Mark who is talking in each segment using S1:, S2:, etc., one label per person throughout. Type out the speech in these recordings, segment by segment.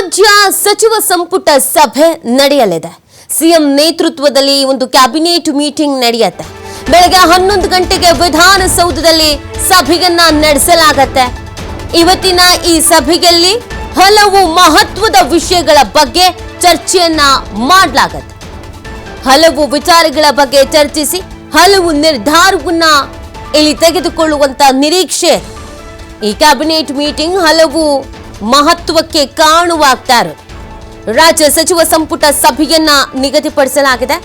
S1: ರಾಜ್ಯ ಸಚಿವ ಸಂಪುಟ ಸಭೆ ನಡೆಯಲಿದೆ. ಸಿಎಂ ನೇತೃತ್ವದಲ್ಲಿ ಒಂದು ಕ್ಯಾಬಿನೆಟ್ ಮೀಟಿಂಗ್ ನಡೆಯುತ್ತೆ. ಬೆಳಗ್ಗೆ ಹನ್ನೊಂದು ಗಂಟೆಗೆ ವಿಧಾನಸೌಧದಲ್ಲಿ ಸಭೆಯನ್ನ ನಡೆಸಲಾಗತ್ತೆ. ಇವತ್ತಿನ ಈ ಸಭೆಯಲ್ಲಿ ಹಲವು ಮಹತ್ವದ ವಿಷಯಗಳ ಬಗ್ಗೆ ಚರ್ಚೆಯನ್ನ ಮಾಡಲಾಗತ್ತೆ. ಹಲವು ವಿಚಾರಗಳ ಬಗ್ಗೆ ಚರ್ಚಿಸಿ ಹಲವು ನಿರ್ಧಾರವನ್ನ ಇಲ್ಲಿ ತೆಗೆದುಕೊಳ್ಳುವಂತ ನಿರೀಕ್ಷೆ ಈ ಕ್ಯಾಬಿನೆಟ್ ಮೀಟಿಂಗ್ ಹಲವು ಮಹತ್ವಕ್ಕೆ ಕಾರಣವಾಗ್ತಾ ರಾಜ್ಯ ಸಚಿವ ಸಂಪುಟ ಸಭೆಯನ್ನ ನಿಗದಿಪಡಿಸಲಾಗಿದೆ.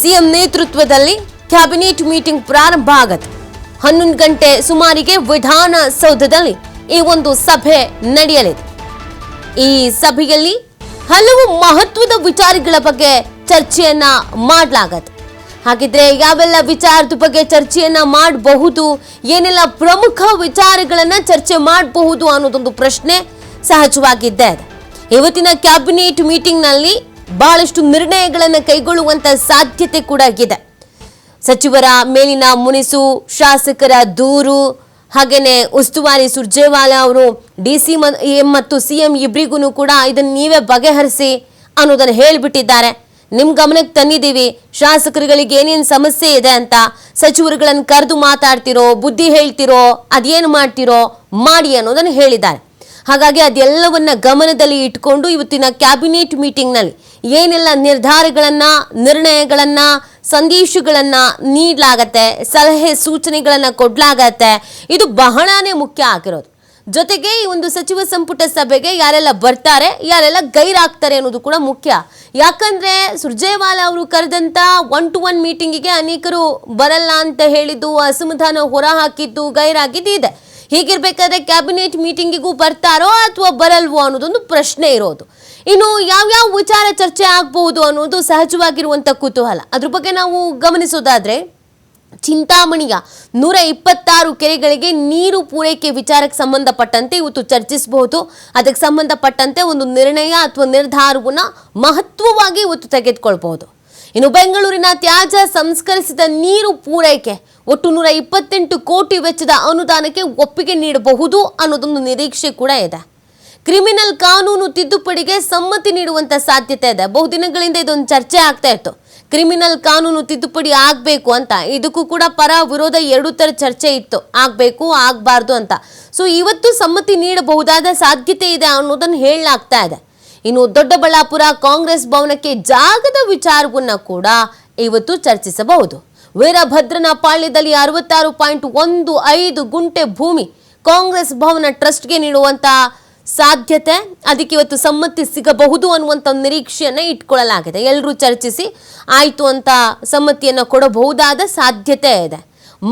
S1: ಸಿಎಂ ನೇತೃತ್ವದಲ್ಲಿ ಕ್ಯಾಬಿನೆಟ್ ಮೀಟಿಂಗ್ ಪ್ರಾರಂಭ ಆಗತ್ತೆ. ಹನ್ನೊಂದು ಗಂಟೆ ಸುಮಾರಿಗೆ ವಿಧಾನಸೌಧದಲ್ಲಿ ಈ ಒಂದು ಸಭೆ ನಡೆಯಲಿದೆ. ಈ ಸಭೆಯಲ್ಲಿ ಹಲವು ಮಹತ್ವದ ವಿಚಾರಗಳ ಬಗ್ಗೆ ಚರ್ಚೆಯನ್ನ ಮಾಡಲಾಗತ್ತೆ. ಹಾಗಿದ್ರೆ ಯಾವೆಲ್ಲ ವಿಚಾರದ ಬಗ್ಗೆ ಚರ್ಚೆಯನ್ನ ಮಾಡಬಹುದು, ಏನೆಲ್ಲ ಪ್ರಮುಖ ವಿಚಾರಗಳನ್ನ ಚರ್ಚೆ ಮಾಡಬಹುದು ಅನ್ನೋದೊಂದು ಪ್ರಶ್ನೆ ಸಹಜವಾಗಿದ್ದೇ ಇದೆ ಇವತ್ತಿನ ಕ್ಯಾಬಿನೆಟ್ ಮೀಟಿಂಗ್ನಲ್ಲಿ ಬಹಳಷ್ಟು ನಿರ್ಣಯಗಳನ್ನು ಕೈಗೊಳ್ಳುವಂತ ಸಾಧ್ಯತೆ ಕೂಡ ಇದೆ. ಸಚಿವರ ಮೇಲಿನ ಮುನಿಸು, ಶಾಸಕರ ದೂರು, ಹಾಗೇನೆ ಉಸ್ತುವಾರಿ ಸುರ್ಜೇವಾಲಾ ಅವರು ಡಿ ಸಿ ಮತ್ತು ಸಿ ಎಂ ಇಬ್ಬರಿಗೂ ಕೂಡ ಇದನ್ನು ನೀವೇ ಬಗೆಹರಿಸಿ ಅನ್ನೋದನ್ನು ಹೇಳಿಬಿಟ್ಟಿದ್ದಾರೆ. ನಿಮ್ಮ ಗಮನಕ್ಕೆ ತಂದಿದ್ದೀವಿ. ಶಾಸಕರುಗಳಿಗೆ ಏನೇನು ಸಮಸ್ಯೆ ಇದೆ ಅಂತ ಸಚಿವರುಗಳನ್ನು ಕರೆದು ಮಾತಾಡ್ತಿರೋ, ಬುದ್ಧಿ ಹೇಳ್ತಿರೋ, ಅದೇನು ಮಾಡ್ತಿರೋ, ಮಾಡಿ ಅನ್ನೋದನ್ನು ಹೇಳಿದ್ದಾರೆ. ಹಾಗಾಗಿ ಅದೆಲ್ಲವನ್ನ ಗಮನದಲ್ಲಿ ಇಟ್ಕೊಂಡು ಇವತ್ತಿನ ಕ್ಯಾಬಿನೆಟ್ ಮೀಟಿಂಗ್ನಲ್ಲಿ ಏನೆಲ್ಲ ನಿರ್ಧಾರಗಳನ್ನ, ನಿರ್ಣಯಗಳನ್ನ, ಸಂದೇಶಗಳನ್ನ ನೀಡಲಾಗತ್ತೆ, ಸಲಹೆ ಸೂಚನೆಗಳನ್ನ ಕೊಡಲಾಗತ್ತೆ, ಇದು ಬಹಳನೇ ಮುಖ್ಯ ಆಗಿರೋದು. ಜೊತೆಗೆ ಈ ಒಂದು ಸಚಿವ ಸಂಪುಟ ಸಭೆಗೆ ಯಾರೆಲ್ಲ ಬರ್ತಾರೆ, ಯಾರೆಲ್ಲ ಗೈರಾಗ್ತಾರೆ ಅನ್ನೋದು ಕೂಡ ಮುಖ್ಯ. ಯಾಕಂದ್ರೆ ಸುರ್ಜೇವಾಲಾ ಅವರು ಕರೆದಂತ ಒನ್ ಟು ಒನ್ ಮೀಟಿಂಗಿಗೆ ಅನೇಕರು ಬರಲ್ಲ ಅಂತ ಹೇಳಿದ್ದು, ಅಸಮಾಧಾನ ಹೊರ ಹಾಕಿದ್ದು, ಗೈರಾಗಿದ್ದು ಇದೆ. ಹೀಗಿರ್ಬೇಕಾದ್ರೆ ಕ್ಯಾಬಿನೆಟ್ ಮೀಟಿಂಗಿಗೂ ಬರ್ತಾರೋ ಅಥವಾ ಬರಲ್ವೋ ಅನ್ನೋದೊಂದು ಪ್ರಶ್ನೆ ಇರೋದು. ಇನ್ನು ಯಾವ್ಯಾವ ವಿಚಾರ ಚರ್ಚೆ ಆಗಬಹುದು ಅನ್ನೋದು ಸಹಜವಾಗಿರುವಂತ ಕುತೂಹಲ. ಅದ್ರ ಬಗ್ಗೆ ನಾವು ಗಮನಿಸೋದಾದ್ರೆ, ಚಿಂತಾಮಣಿಯ ನೂರ ಇಪ್ಪತ್ತಾರು ಕೆರೆಗಳಿಗೆ ನೀರು ಪೂರೈಕೆ ವಿಚಾರಕ್ಕೆ ಸಂಬಂಧಪಟ್ಟಂತೆ ಇವತ್ತು ಚರ್ಚಿಸಬಹುದು. ಅದಕ್ಕೆ ಸಂಬಂಧಪಟ್ಟಂತೆ ಒಂದು ನಿರ್ಣಯ ಅಥವಾ ನಿರ್ಧಾರವನ್ನ ಮಹತ್ವವಾಗಿ ಇವತ್ತು ತೆಗೆದುಕೊಳ್ಬಹುದು. ಇನ್ನು ಬೆಂಗಳೂರಿನ ತ್ಯಾಜ್ಯ ಸಂಸ್ಕರಿಸಿದ ನೀರು ಪೂರೈಕೆ. ಒಟ್ಟು ನೂರ ಇಪ್ಪತ್ತೆಂಟು ಕೋಟಿ ವೆಚ್ಚದ ಅನುದಾನಕ್ಕೆ ಒಪ್ಪಿಗೆ ನೀಡಬಹುದು ಅನ್ನೋದೊಂದು ನಿರೀಕ್ಷೆ ಕೂಡ ಇದೆ. ಕ್ರಿಮಿನಲ್ ಕಾನೂನು ತಿದ್ದುಪಡಿಗೆ ಸಮ್ಮತಿ ನೀಡುವಂತ ಸಾಧ್ಯತೆ ಇದೆ. ಬಹುದಿನಗಳಿಂದ ಇದೊಂದು ಚರ್ಚೆ ಆಗ್ತಾ ಇತ್ತು. ಕ್ರಿಮಿನಲ್ ಕಾನೂನು ತಿದ್ದುಪಡಿ ಆಗಬೇಕು ಅಂತ. ಇದಕ್ಕೂ ಕೂಡ ಪರ ವಿರೋಧ ಎರಡು ತರ ಚರ್ಚೆ ಇತ್ತು. ಆಗಬೇಕು, ಆಗಬಾರ್ದು ಅಂತ. ಸೊ ಇವತ್ತು ಸಮ್ಮತಿ ನೀಡಬಹುದಾದ ಸಾಧ್ಯತೆ ಇದೆ ಅನ್ನೋದನ್ನು ಹೇಳಲಾಗ್ತಾ ಇದೆ. ಇನ್ನು ದೊಡ್ಡಬಳ್ಳಾಪುರ ಕಾಂಗ್ರೆಸ್ ಭವನಕ್ಕೆ ಜಾಗದ ವಿಚಾರವನ್ನ ಕೂಡ ಇವತ್ತು ಚರ್ಚಿಸಬಹುದು. ವೀರಭದ್ರನ ಪಾಳ್ಯದಲ್ಲಿ ಅರವತ್ತಾರು ಪಾಯಿಂಟ್ ಒಂದು ಐದು ಗುಂಟೆ ಭೂಮಿ ಕಾಂಗ್ರೆಸ್ ಭವನ ಟ್ರಸ್ಟ್ಗೆ ನೀಡುವಂತಹ ಸಾಧ್ಯತೆ, ಅದಕ್ಕೆ ಇವತ್ತು ಸಮ್ಮತಿ ಸಿಗಬಹುದು ಅನ್ನುವಂಥ ನಿರೀಕ್ಷೆಯನ್ನು ಇಟ್ಕೊಳ್ಳಲಾಗಿದೆ. ಎಲ್ಲರೂ ಚರ್ಚಿಸಿ ಆಯಿತು ಅಂತ ಸಮ್ಮತಿಯನ್ನು ಕೊಡಬಹುದಾದ ಸಾಧ್ಯತೆ ಇದೆ.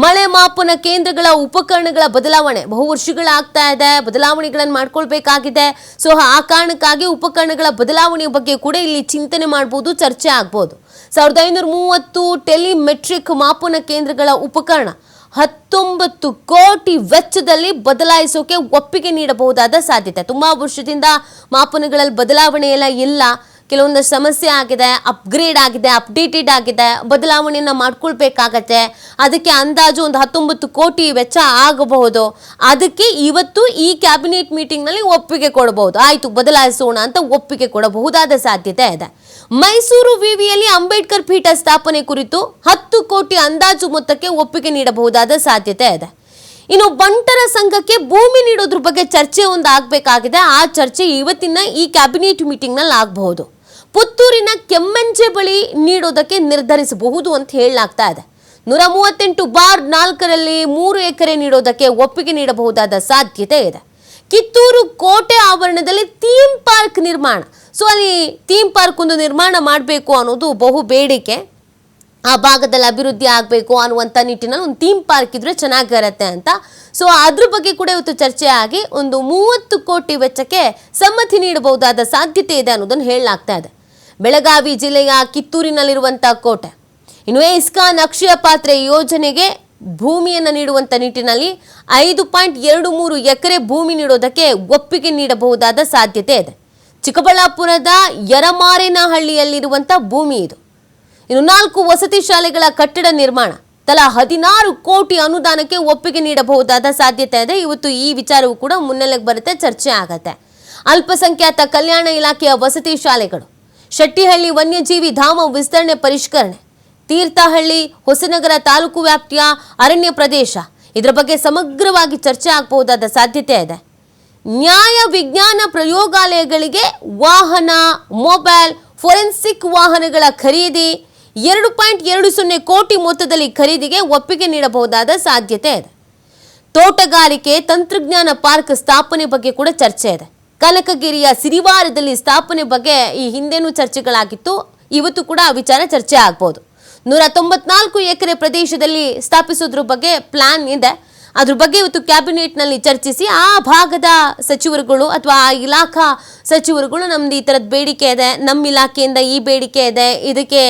S1: ಮಳೆ ಮಾಪನ ಕೇಂದ್ರಗಳ ಉಪಕರಣಗಳ ಬದಲಾವಣೆ. ಬಹು ವರ್ಷಗಳಾಗ್ತಾ ಇದೆ, ಬದಲಾವಣೆಗಳನ್ನು ಮಾಡ್ಕೊಳ್ಬೇಕಾಗಿದೆ. ಸೊ, ಆ ಕಾರಣಕ್ಕಾಗಿ ಉಪಕರಣಗಳ ಬದಲಾವಣೆಯ ಬಗ್ಗೆ ಕೂಡ ಇಲ್ಲಿ ಚಿಂತನೆ ಮಾಡ್ಬೋದು, ಚರ್ಚೆ ಆಗ್ಬೋದು. ಸಾವಿರದ ಐನೂರ ಮೂವತ್ತು ಟೆಲಿಮೆಟ್ರಿಕ್ ಮಾಪನ ಕೇಂದ್ರಗಳ ಉಪಕರಣ ಹತ್ತೊಂಬತ್ತು ಕೋಟಿ ವೆಚ್ಚದಲ್ಲಿ ಬದಲಾಯಿಸೋಕೆ ಒಪ್ಪಿಗೆ ನೀಡಬಹುದಾದ ಸಾಧ್ಯತೆ. ತುಂಬಾ ವರ್ಷದಿಂದ ಮಾಪನಗಳಲ್ಲಿ ಬದಲಾವಣೆ ಎಲ್ಲ ಇಲ್ಲ. ಕೆಲವೊಂದಷ್ಟು ಸಮಸ್ಯೆ ಆಗಿದೆ ಅಪ್ಗ್ರೇಡ್ ಆಗಿದೆ ಅಪ್ಡೇಟೆಡ್ ಆಗಿದೆ, ಬದಲಾವಣೆಯನ್ನ ಮಾಡ್ಕೊಳ್ಬೇಕಾಗತ್ತೆ. ಅದಕ್ಕೆ ಅಂದಾಜು ಒಂದು ಹತ್ತೊಂಬತ್ತು ಕೋಟಿ ವೆಚ್ಚ ಆಗಬಹುದು. ಅದಕ್ಕೆ ಇವತ್ತು ಈ ಕ್ಯಾಬಿನೆಟ್ ಮೀಟಿಂಗ್ನಲ್ಲಿ ಒಪ್ಪಿಗೆ ಕೊಡಬಹುದು ಆಯ್ತು, ಬದಲಾಯಿಸೋಣ ಅಂತ ಒಪ್ಪಿಗೆ ಕೊಡಬಹುದಾದ ಸಾಧ್ಯತೆ ಇದೆ. ಮೈಸೂರು ವಿವಿಯಲ್ಲಿ ಅಂಬೇಡ್ಕರ್ ಪೀಠ ಸ್ಥಾಪನೆ ಕುರಿತು ಹತ್ತು ಕೋಟಿ ಅಂದಾಜು ಮೊತ್ತಕ್ಕೆ ಒಪ್ಪಿಗೆ ನೀಡಬಹುದಾದ ಸಾಧ್ಯತೆ ಇದೆ. ಇನ್ನು ಬಂಟರ ಸಂಘಕ್ಕೆ ಭೂಮಿ ನೀಡೋದ್ರ ಬಗ್ಗೆ ಚರ್ಚೆ ಒಂದು ಆಗಬೇಕಾಗಿದೆ ಆ ಚರ್ಚೆ ಇವತ್ತಿನ ಈ ಕ್ಯಾಬಿನೆಟ್ ಮೀಟಿಂಗ್ನಲ್ಲಿ ಆಗಬಹುದು ಪುತ್ತೂರಿನ ಕೆಮ್ಮಂಚೆ ಬಳಿ ನೀಡೋದಕ್ಕೆ ನಿರ್ಧರಿಸಬಹುದು ಅಂತ ಹೇಳಲಾಗ್ತಾ ಇದೆ. ನೂರ ಮೂವತ್ತೆಂಟು ಬಾರ್ ನಾಲ್ಕರಲ್ಲಿ ಮೂರು ಎಕರೆ ನೀಡೋದಕ್ಕೆ ಒಪ್ಪಿಗೆ ನೀಡಬಹುದಾದ ಸಾಧ್ಯತೆ ಇದೆ. ಕಿತ್ತೂರು ಕೋಟೆ ಆವರಣದಲ್ಲಿ ಥೀಮ್ ಪಾರ್ಕ್ ನಿರ್ಮಾಣ. ಸೊ ಅಲ್ಲಿ ಥೀಮ್ ಪಾರ್ಕ್ ಒಂದು ನಿರ್ಮಾಣ ಮಾಡಬೇಕು ಅನ್ನೋದು ಬಹು ಬೇಡಿಕೆ ಆ ಭಾಗದಲ್ಲಿ ಅಭಿವೃದ್ಧಿ ಆಗಬೇಕು ಅನ್ನುವಂಥ ನಿಟ್ಟಿನಲ್ಲಿ ಒಂದು ಥೀಮ್ ಪಾರ್ಕ್ ಇದ್ರೆ ಚೆನ್ನಾಗಿರತ್ತೆ ಅಂತ. ಸೊ ಅದ್ರ ಬಗ್ಗೆ ಕೂಡ ಇವತ್ತು ಚರ್ಚೆ ಆಗಿ ಒಂದು ಮೂವತ್ತು ಕೋಟಿ ವೆಚ್ಚಕ್ಕೆ ಸಮ್ಮತಿ ನೀಡಬಹುದಾದ ಸಾಧ್ಯತೆ ಇದೆ ಅನ್ನೋದನ್ನು ಹೇಳಲಾಗ್ತಾ ಇದೆ. ಬೆಳಗಾವಿ ಜಿಲ್ಲೆಯ ಕಿತ್ತೂರಿನಲ್ಲಿರುವಂಥ ಕೋಟೆ. ಇನ್ನು ಇಸ್ಕಾನ್ ಅಕ್ಷಯ ಪಾತ್ರೆ ಯೋಜನೆಗೆ ಭೂಮಿಯನ್ನು ನೀಡುವಂಥ ನಿಟ್ಟಿನಲ್ಲಿ ಐದು ಪಾಯಿಂಟ್ ಎರಡು ಮೂರು ಎಕರೆ ಭೂಮಿ ನೀಡೋದಕ್ಕೆ ಒಪ್ಪಿಗೆ ನೀಡಬಹುದಾದ ಸಾಧ್ಯತೆ ಇದೆ. ಚಿಕ್ಕಬಳ್ಳಾಪುರದ ಯರಮಾರೇನಹಳ್ಳಿಯಲ್ಲಿರುವಂಥ ಭೂಮಿ ಇದು. ಇನ್ನು ನಾಲ್ಕು ವಸತಿ ಶಾಲೆಗಳ ಕಟ್ಟಡ ನಿರ್ಮಾಣ. ತಲಾ ಹದಿನಾರು ಕೋಟಿ ಅನುದಾನಕ್ಕೆ ಒಪ್ಪಿಗೆ ನೀಡಬಹುದಾದ ಸಾಧ್ಯತೆ ಇದೆ. ಇವತ್ತು ಈ ವಿಚಾರವೂ ಕೂಡ ಮುನ್ನೆಲೆಗೆ ಬರುತ್ತೆ, ಚರ್ಚೆ ಆಗತ್ತೆ. ಅಲ್ಪಸಂಖ್ಯಾತ ಕಲ್ಯಾಣ ಇಲಾಖೆಯ ವಸತಿ ಶಾಲೆಗಳು, ಶೆಟ್ಟಿಹಳ್ಳಿ ವನ್ಯಜೀವಿ ಧಾಮ ವಿಸ್ತರಣೆ ಪರಿಷ್ಕರಣೆ, ತೀರ್ಥಹಳ್ಳಿ, ಹೊಸನಗರ ತಾಲೂಕು ವ್ಯಾಪ್ತಿಯ ಅರಣ್ಯ ಪ್ರದೇಶ, ಇದರ ಬಗ್ಗೆ ಸಮಗ್ರವಾಗಿ ಚರ್ಚೆ ಆಗಬಹುದಾದ ಸಾಧ್ಯತೆ ಇದೆ. ನ್ಯಾಯ ವಿಜ್ಞಾನ ಪ್ರಯೋಗಾಲಯಗಳಿಗೆ ವಾಹನ, ಮೊಬೈಲ್, ಫೊರೆನ್ಸಿಕ್ ವಾಹನಗಳ ಖರೀದಿ ಎರಡು ಪಾಯಿಂಟ್ ಎರಡು ಸೊನ್ನೆ ಕೋಟಿ ಮೊತ್ತದಲ್ಲಿ ಖರೀದಿಗೆ ಒಪ್ಪಿಗೆ ನೀಡಬಹುದಾದ ಸಾಧ್ಯತೆ ಇದೆ. ತೋಟಗಾರಿಕೆ, ತಂತ್ರಜ್ಞಾನ ಪಾರ್ಕ್ ಸ್ಥಾಪನೆ ಬಗ್ಗೆ ಕೂಡ ಚರ್ಚೆ ಇದೆ. ಕನಕಗಿರಿಯ ಸಿರಿವಾರದಲ್ಲಿ ಸ್ಥಾಪನೆ ಬಗ್ಗೆ ಈ ಹಿಂದೆನೂ ಚರ್ಚೆಗಳಾಗಿತ್ತು. ಇವತ್ತು ಕೂಡ ಆ ವಿಚಾರ ಚರ್ಚೆ ಆಗ್ಬೋದು. ನೂರ ತೊಂಬತ್ನಾಲ್ಕು ಎಕರೆ ಪ್ರದೇಶದಲ್ಲಿ ಸ್ಥಾಪಿಸೋದ್ರ ಬಗ್ಗೆ ಪ್ಲಾನ್ ಇದೆ. ಅದ್ರ ಬಗ್ಗೆ ಇವತ್ತು ಕ್ಯಾಬಿನೆಟ್ನಲ್ಲಿ ಚರ್ಚಿಸಿ ಆ ಭಾಗದ ಸಚಿವರುಗಳು ಅಥವಾ ಆ ಇಲಾಖಾ ಸಚಿವರುಗಳು ನಮ್ದು ಈ ಥರದ ಬೇಡಿಕೆ ಇದೆ ನಮ್ಮ ಇಲಾಖೆಯಿಂದ ಈ ಬೇಡಿಕೆ ಇದೆ, ಇದಕ್ಕೆ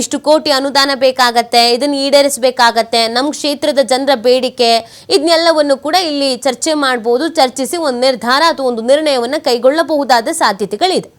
S1: ಇಷ್ಟು ಕೋಟಿ ಅನುದಾನ ಬೇಕಾಗತ್ತೆ, ಇದನ್ನು ಈಡೇರಿಸಬೇಕಾಗತ್ತೆ ನಮ್ಮ ಕ್ಷೇತ್ರದ ಜನರ ಬೇಡಿಕೆ ಇದನ್ನೆಲ್ಲವನ್ನು ಕೂಡ ಇಲ್ಲಿ ಚರ್ಚೆ ಮಾಡ್ಬೋದು, ಚರ್ಚಿಸಿ ಒಂದು ನಿರ್ಧಾರ ಅಥವಾ ಒಂದು ನಿರ್ಣಯವನ್ನು ಕೈಗೊಳ್ಳಬಹುದಾದ ಸಾಧ್ಯತೆಗಳಿದೆ.